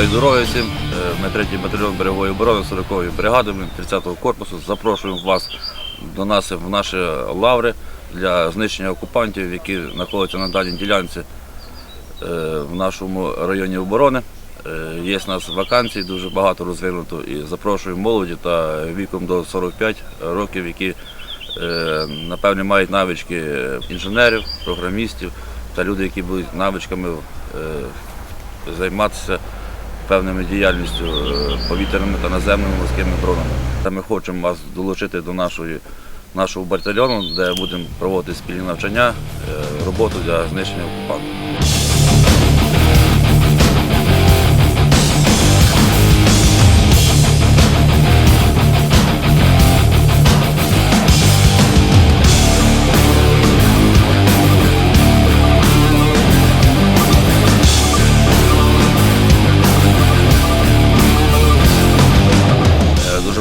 Бажаю здоров'я всім. Е, Ми третій батальйон берегової оборони 40-ї бригади 30-го корпусу. Запрошуємо вас до нас в наші лаври для знищення окупантів, які знаходяться на даній ділянці е, в нашому районі оборони. Е, Є в нас вакансій дуже багато розвинуто і запрошуємо молоді та віком до 45 років, які напевне мають навички інженерів, програмістів та люди, які будуть навичками займатися певними діяльністю е, повітряними та наземними морськими дронами. Та ми хочемо вас долучити до нашої, нашого батальйону, де будемо проводити спільні навчання, е, роботу для знищення окупантів.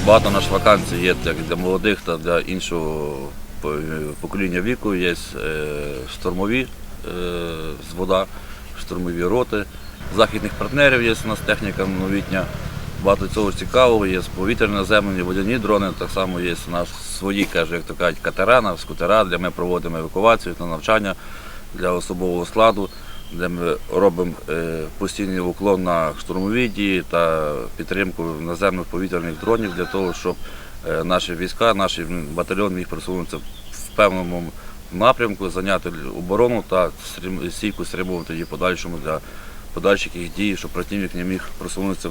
Багато наших вакансій є як для молодих та для іншого покоління віку. Є е, штурмові е, з вода, штурмові роти. Західних партнерів є у нас техніка новітня. Багато цього цікавого, є повітряні наземні, водяні дрони, так само є у нас свої, каже, як то кажуть, катера, скутера, де ми проводимо евакуацію та навчання для особового складу, де ми робимо е, постійний уклон на штурмові дії та підтримку наземних повітряних дронів для того, щоб е, наші війська, наш батальйон міг просунутися в певному напрямку, зайняти оборону та стійко стримувати її подальшому для подальших їх дій, щоб противник не міг просунутися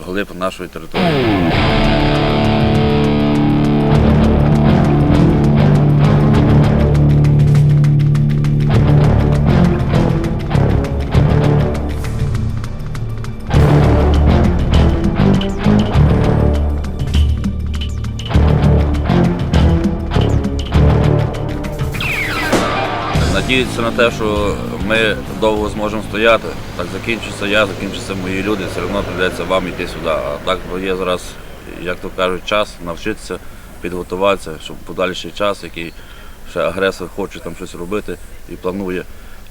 вглиб нашої території. Надіятися на те, що ми довго зможемо стояти. Так закінчиться я, закінчаться мої люди, все одно прийдеться вам йти сюди. А так є зараз, як то кажуть, час навчитися, підготуватися, щоб подальший час, який ще агресор хоче там щось робити і планує,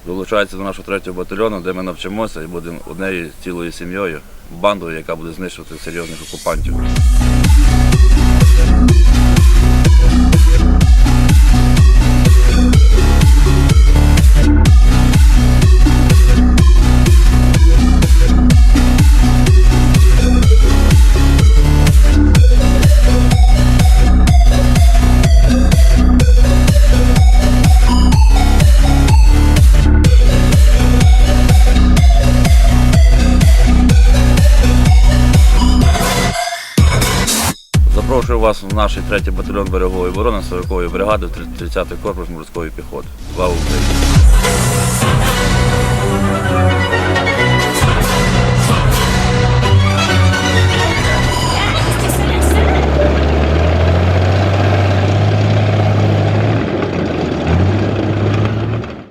долучається до нашого третього батальйону, де ми навчимося і будемо однією цілою сім'єю, бандою, яка буде знищувати серйозних окупантів. Запрошую вас в наш третій батальйон берегової оборони 40-ї бригади, 30-й корпус морської піхоти. Слава Україні!